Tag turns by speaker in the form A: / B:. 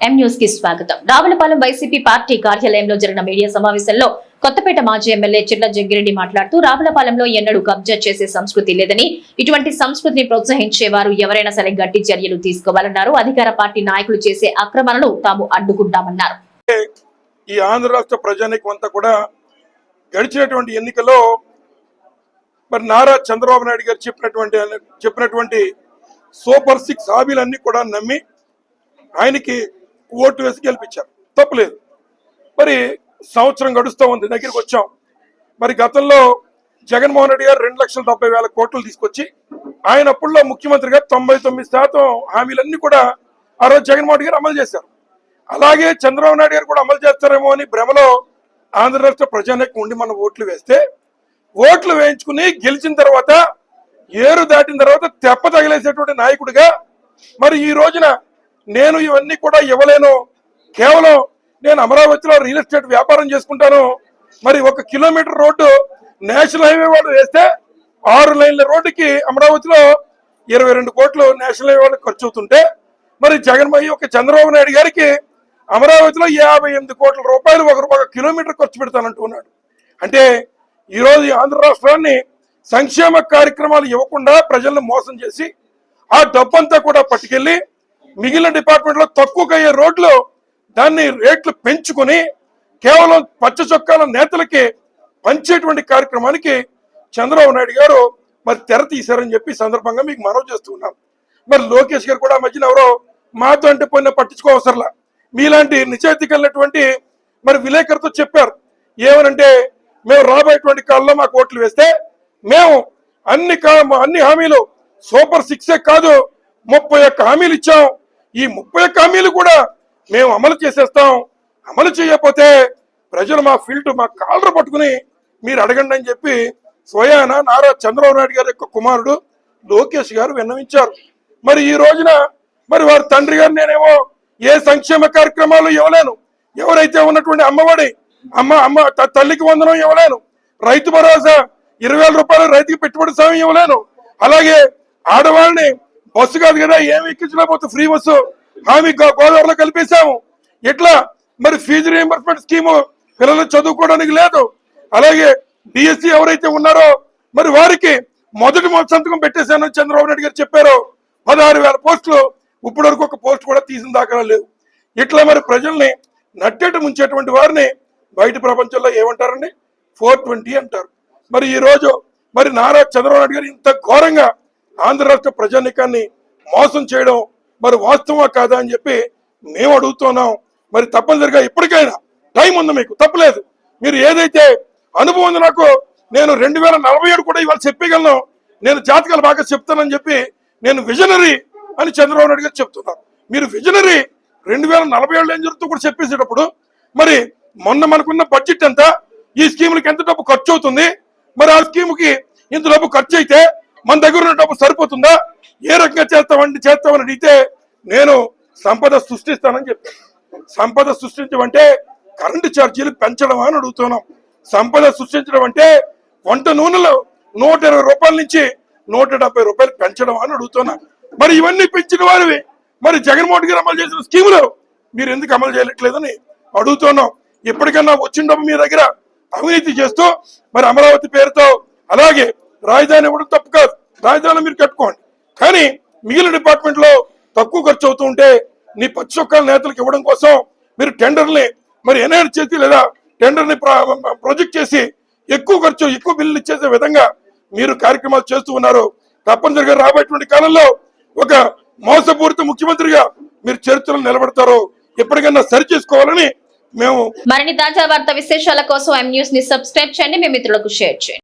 A: ఎం న్యూస్కి స్వాగతం. Ravulapalem YCP party కార్యాలయంలో జరిగిన మీడియా సమావేశంలో కొత్తపేట మాజీ ఎమ్మెల్యే చిట్ల జగ్గిరెడ్డి మాట్లాడుతూ రావులపాలెంలో ఎన్నడూ కబ్జా చేసే సంస్కృతి లేదని ఇటువంటి సంస్కృతిని ప్రోత్సహించే వారు ఎవరైనా సరే గట్టి చర్యలు తీసుకోవాలన్నారు. అధికార పార్టీ నాయకులు చేసే అక్రమాలను తాము అడ్డుకుంటామన్నారు.
B: ఈ ఆంధ్ర రాష్ట్ర ప్రజానికి అంతా కూడా గడిచినటువంటి ఎన్నికల్లో మరి నారా చంద్రబాబు నాయుడు గారు చెప్పినటువంటి చెప్పినటువంటి సూపర్ సిక్స్ హామీలన్నీ కూడా నమ్మి ఆయనకి ఓటు వేసి గెలిపించారు. తప్పులేదు. మరి సంవత్సరం గడుస్తూ ఉంది దగ్గరికి వచ్చాం. మరి గతంలో జగన్మోహన్ రెడ్డి గారు రెండు లక్షల డెబ్బై వేల కోట్లు తీసుకొచ్చి ఆయన అప్పుడులో ముఖ్యమంత్రిగా తొంభై తొమ్మిది శాతం హామీలన్నీ కూడా ఆ రోజు జగన్మోహన్ రెడ్డి గారు అమలు చేశారు. అలాగే చంద్రబాబు నాయుడు గారు కూడా అమలు చేస్తారేమో అని భ్రమలో ఆంధ్ర రాష్ట్ర ప్రజానికి ఉండి మనం ఓట్లు వేస్తే ఓట్లు వేయించుకుని గెలిచిన తర్వాత ఏరు దాటిన తర్వాత తెప్ప తగిలేసేటువంటి నాయకుడిగా మరి ఈ రోజున నేను ఇవన్నీ కూడా ఇవ్వలేను. కేవలం నేను అమరావతిలో రియల్ ఎస్టేట్ వ్యాపారం చేసుకుంటాను. మరి ఒక కిలోమీటర్ రోడ్డు నేషనల్ హైవే వాళ్ళు వేస్తే ఆరు లైన్ల రోడ్డుకి అమరావతిలో ఇరవై రెండు కోట్లు నేషనల్ హైవే వాళ్ళకి ఖర్చు అవుతుంటే మరి జగన్మోహన్ ఒక చంద్రబాబు నాయుడు గారికి అమరావతిలో యాభై ఎనిమిది కోట్ల రూపాయలు ఒక ఒక కిలోమీటర్ ఖర్చు పెడతానంటున్నాడు అంటే ఈరోజు ఆంధ్ర రాష్ట్రాన్ని సంక్షేమ కార్యక్రమాలు ఇవ్వకుండా ప్రజలను మోసం చేసి ఆ డబ్బంతా కూడా పట్టుకెళ్ళి మిగిలిన డిపార్ట్మెంట్లో తక్కువగా అయ్యే రోడ్లు దాన్ని రేట్లు పెంచుకొని కేవలం పచ్చ చొక్కాల నేతలకి పంచేటువంటి కార్యక్రమానికి చంద్రబాబు నాయుడు గారు మరి తెర తీశారని చెప్పి సందర్భంగా మీకు మనవి చేస్తున్నాం మరి లోకేష్ గారు కూడా మధ్యన ఎవరో మాతో అంటే పోయినా పట్టించుకోవసరలా మీలాంటి నిజాయితీ కలిగినటువంటి మరి విలేకరుతో చెప్పారు. ఏమనంటే మేము రాబోయేటువంటి కాలంలో మాకు ఓట్లు వేస్తే మేము అన్ని కా- అన్ని హామీలు సూపర్ సిక్సే కాదు ముప్పై ఒక్క హామీలు ఇచ్చాం. ఈ ముప్పై కామీలు హామీలు కూడా మేము అమలు చేసేస్తాం. అమలు చేయకపోతే ప్రజలు మా ఫీల్డ్ మా కాలర్ పట్టుకుని మీరు అడగండి అని చెప్పి స్వయాన నారా చంద్రబాబు నాయుడు గారి యొక్క కుమారుడు లోకేష్ గారు విన్నవించారు. మరి ఈ రోజున మరి వారి తండ్రి గారు నేనేమో ఏ సంక్షేమ కార్యక్రమాలు ఇవ్వలేను. ఎవరైతే ఉన్నటువంటి అమ్మఒడి అమ్మ అమ్మ త- తల్లికి వందనం ఇవ్వలేను. రైతు భరోసా ఇరవై వేల రూపాయలు రైతుకి పెట్టుబడి సాయం ఇవ్వలేను. అలాగే ఆడవాళ్ళని బస్సు కాదు కదా ఏమి ఎక్కించలేకపోతే ఫ్రీ బస్సు. హామీ గోదావరిలో కల్పేశాము. ఇట్లా మరి ఫీజు రియంబర్స్మెంట్ స్కీము పిల్లలు చదువుకోవడానికి లేదు. అలాగే డిఎస్సి ఎవరైతే ఉన్నారో మరి వారికి మొదటి సంతకం పెట్టేశాను చంద్రబాబు నాయుడు గారు చెప్పారు. పదహారు వేల పోస్టులు. ఇప్పటి వరకు ఒక పోస్ట్ కూడా తీసిన దాఖలా లేవు. ఇట్లా మరి ప్రజల్ని నట్టేట ముంచేటువంటి వారిని బయట ప్రపంచంలో ఏమంటారండి? ఫోర్ ట్వంటీ అంటారు. మరి ఈరోజు మరి నారా చంద్రబాబు నాయుడు గారు ఇంత ఘోరంగా ఆంధ్ర రాష్ట్ర ప్రజానికాన్ని మోసం చేయడం మరి వాస్తవమా కాదా అని చెప్పి మేము అడుగుతున్నాం. మరి తప్పనిసరిగా ఇప్పటికైనా టైం ఉంది మీకు. తప్పలేదు. మీరు ఏదైతే అనుభవం ఉంది నాకు నేను రెండు వేల నలభై ఏడు కూడా ఇవాళ చెప్పగలను. నేను జాతకాలు బాగా చెప్తానని చెప్పి నేను విజనరీ అని చంద్రబాబు నాయుడు గారు చెప్తున్నాను మీరు విజనరీ రెండు వేల నలభై ఏళ్ళు ఏం జరుగుతూ కూడా చెప్పేసేటప్పుడు మరి మొన్న మనకున్న బడ్జెట్ ఎంత? ఈ స్కీములకి ఎంత డబ్బు ఖర్చు అవుతుంది? మరి ఆ స్కీముకి ఇంత డబ్బు ఖర్చు అయితే మన దగ్గర ఉన్న డబ్బు సరిపోతుందా? ఏ రకంగా చేస్తామండి? చేస్తామని అడిగితే నేను సంపద సృష్టిస్తానని చెప్పాను. సంపద సృష్టించడం అంటే కరెంటు ఛార్జీలు పెంచడం అని అడుగుతున్నాం. సంపద సృష్టించడం అంటే వంట నూనెలో నూట ఇరవై రూపాయల నుంచి నూట డెబ్బై రూపాయలు పెంచడం అని అడుగుతున్నా. మరి ఇవన్నీ పెంచిన వారివి. మరి జగన్మోహన్ గారు అమలు చేసిన స్కీములు మీరు ఎందుకు అమలు చేయట్లేదని అడుగుతున్నాం. ఎప్పటికన్నా వచ్చిన డబ్బు మీ దగ్గర అవినీతి చేస్తూ మరి అమరావతి పేరుతో అలాగే రాజధాని ఇవ్వడం తప్పు కాదు. రాజధాని మీరు కట్టుకోండి. కానీ మిగిలిన డిపార్ట్మెంట్లో తక్కువ ఖర్చు అవుతూ ఉంటే నీ పచ్చి నేతలకు ఇవ్వడం కోసం మీరు టెండర్ని మరి ఎన్హాన్స్ చేసి లేదా టెండర్ని ప్రొజెక్ట్ చేసి ఎక్కువ ఖర్చు ఎక్కువ బిల్లులు ఇచ్చేసే విధంగా మీరు కార్యక్రమాలు చేస్తూ ఉన్నారు. తప్పనిసరిగా రాబోయేటువంటి కాలంలో ఒక మోసపూరిత ముఖ్యమంత్రిగా మీరు చరిత్రలో నిలబడతారు. ఎప్పటికైనా సరి చేసుకోవాలని మేము
A: మరిన్ని తాజా వార్త విశేషాల కోసం ఎం న్యూస్ని సబ్స్క్రైబ్ చేయండి. మీ మిత్రులకు షేర్ చేయండి.